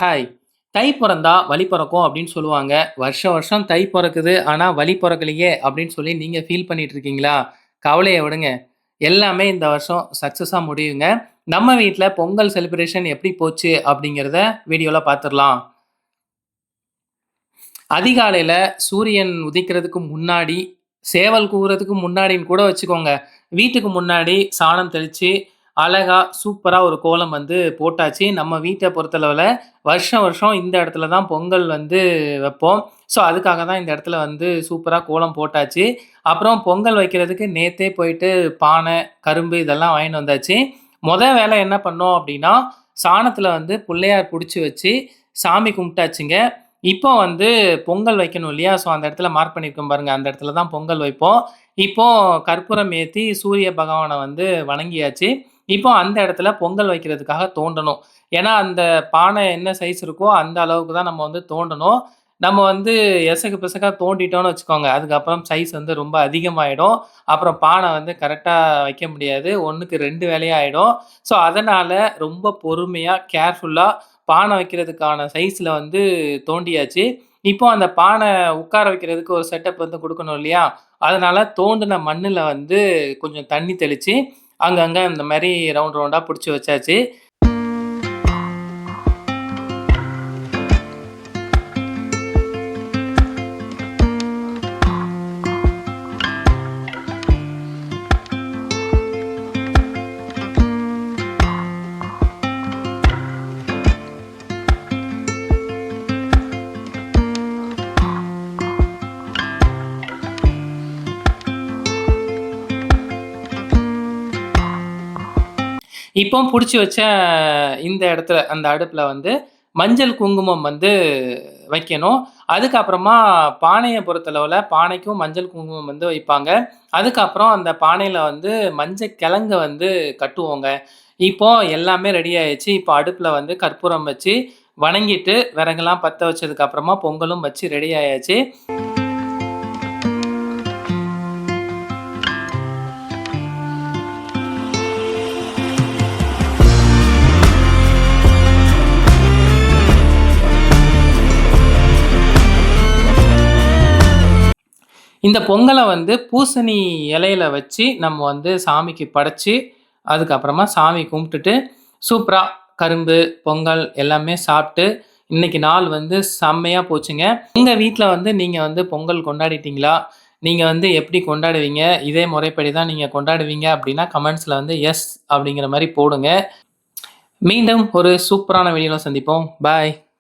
Hi. தை பிறந்தா வழி பிறக்கும் அப்படின்னு சொல்லுவாங்க. வருஷம் வருஷம் தை பிறக்குது ஆனால் வழி பிறக்கலையே அப்படின்னு சொல்லி நீங்கள் ஃபீல் பண்ணிட்டு இருக்கீங்களா? கவலையை விடுங்க. எல்லாமே இந்த வருஷம் சக்ஸஸாக முடியுங்க. நம்ம வீட்டில் பொங்கல் செலிப்ரேஷன் எப்படி போச்சு அப்படிங்கிறத வீடியோவில் பார்த்துடலாம் அதிகாலையில் சூரியன் உதிக்கிறதுக்கு முன்னாடி சேவல் கூவுறதுக்கு முன்னாடின்னு கூட வச்சுக்கோங்க. வீட்டுக்கு முன்னாடி சாணம் தெளித்து அழகா சூப்பராக ஒரு கோலம் வந்து போட்டாச்சு. நம்ம வீட்டை பொறுத்தளவில் வருஷம் வருஷம் இந்த இடத்துல தான் பொங்கல் வந்து வைப்போம். ஸோ, அதுக்காக தான் இந்த இடத்துல வந்து சூப்பராக கோலம் போட்டாச்சு. அப்புறம் பொங்கல் வைக்கிறதுக்கு நேத்தே போயிட்டு பானை, கரும்பு இதெல்லாம் வாங்கிட்டு வந்தாச்சு. மொதல் வேலை என்ன பண்ணோம் அப்படின்னா, சாணத்தில் வந்து பிள்ளையார் பிடிச்சி வச்சு சாமி கும்பிட்டாச்சுங்க. இப்போ வந்து பொங்கல் வைக்கணும் இல்லையா? ஸோ, அந்த இடத்துல மார்க் பண்ணியிருக்கோம் பாருங்கள் அந்த இடத்துல தான் பொங்கல் வைப்போம். இப்போ கற்பூரம் ஏற்றி சூரிய பகவானை வந்து வணங்கியாச்சு. இப்போ அந்த இடத்துல பொங்கல் வைக்கிறதுக்காக தோண்டணும். ஏன்னா, அந்த பானை என்ன சைஸ் இருக்கோ, அந்த அளவுக்கு தான் நம்ம வந்து தோண்டணும். நம்ம வந்து எசகு பிசகாக தோண்டிட்டோம்னு வச்சுக்கோங்க, அதுக்கப்புறம் சைஸ் வந்து ரொம்ப அதிகமாயிடும். அப்புறம் பானை வந்து கரெக்டாக வைக்க முடியாது. ஒன்றுக்கு ரெண்டு வேலையாயிடும் ஸோ, அதனால் ரொம்ப பொறுமையாக கேர்ஃபுல்லாக பானை வைக்கிறதுக்கான சைஸில் வந்து தோண்டியாச்சு. இப்போ அந்த பானை உட்கார வைக்கிறதுக்கு ஒரு செட்டப் வந்து கொடுக்கணும் இல்லையா? அதனால் தோண்டின மண்ணில் வந்து கொஞ்சம் தண்ணி தெளித்து அங்கங்கே இந்த மாதிரி ரவுண்ட் ரவுண்டாக பிடிச்சி வச்சாச்சு. இப்போ பிடிச்சி வச்ச இந்த இடத்துல, அந்த அடுப்பில் வந்து மஞ்சள், குங்குமம் வந்து வைக்கணும். அதுக்கப்புறமா பானையை பொறுத்தளவில் பானைக்கும் மஞ்சள், குங்குமம் வந்து வைப்பாங்க. அதுக்கப்புறம் அந்த பானையில் வந்து மஞ்சள் கிழங்கு வந்து கட்டுவோங்க. இப்போ எல்லாமே ரெடி ஆயிடுச்சு இப்போ அடுப்பில் வந்து கற்பூரம் வச்சு வணங்கிட்டு, விறகுலாம் பற்ற வச்சதுக்கப்புறமா பொங்கலும் வச்சு ரெடி ஆயாச்சு. இந்த பொங்கலை வந்து பூசணி இலையில வச்சு நம்ம வந்து சாமிக்கு படைச்சி அதுக்கப்புறமா சாமி கும்பிட்டுட்டு, சூப்பரா கரும்பு, பொங்கல் எல்லாமே சாப்பிட்டு, இன்னைக்கு நாள் வந்து செம்மையா போச்சுங்க. உங்க வீட்டில் வந்து நீங்க வந்து பொங்கல் கொண்டாடிட்டீங்களா? நீங்கள் வந்து எப்படி கொண்டாடுவீங்க? இதே முறைப்படி தான் நீங்கள் கொண்டாடுவீங்க அப்படின்னா, கமெண்ட்ஸில் வந்து எஸ் அப்படிங்கிற மாதிரி போடுங்க. மீண்டும் ஒரு சூப்பரான வீடியோவில் சந்திப்போம். பாய்.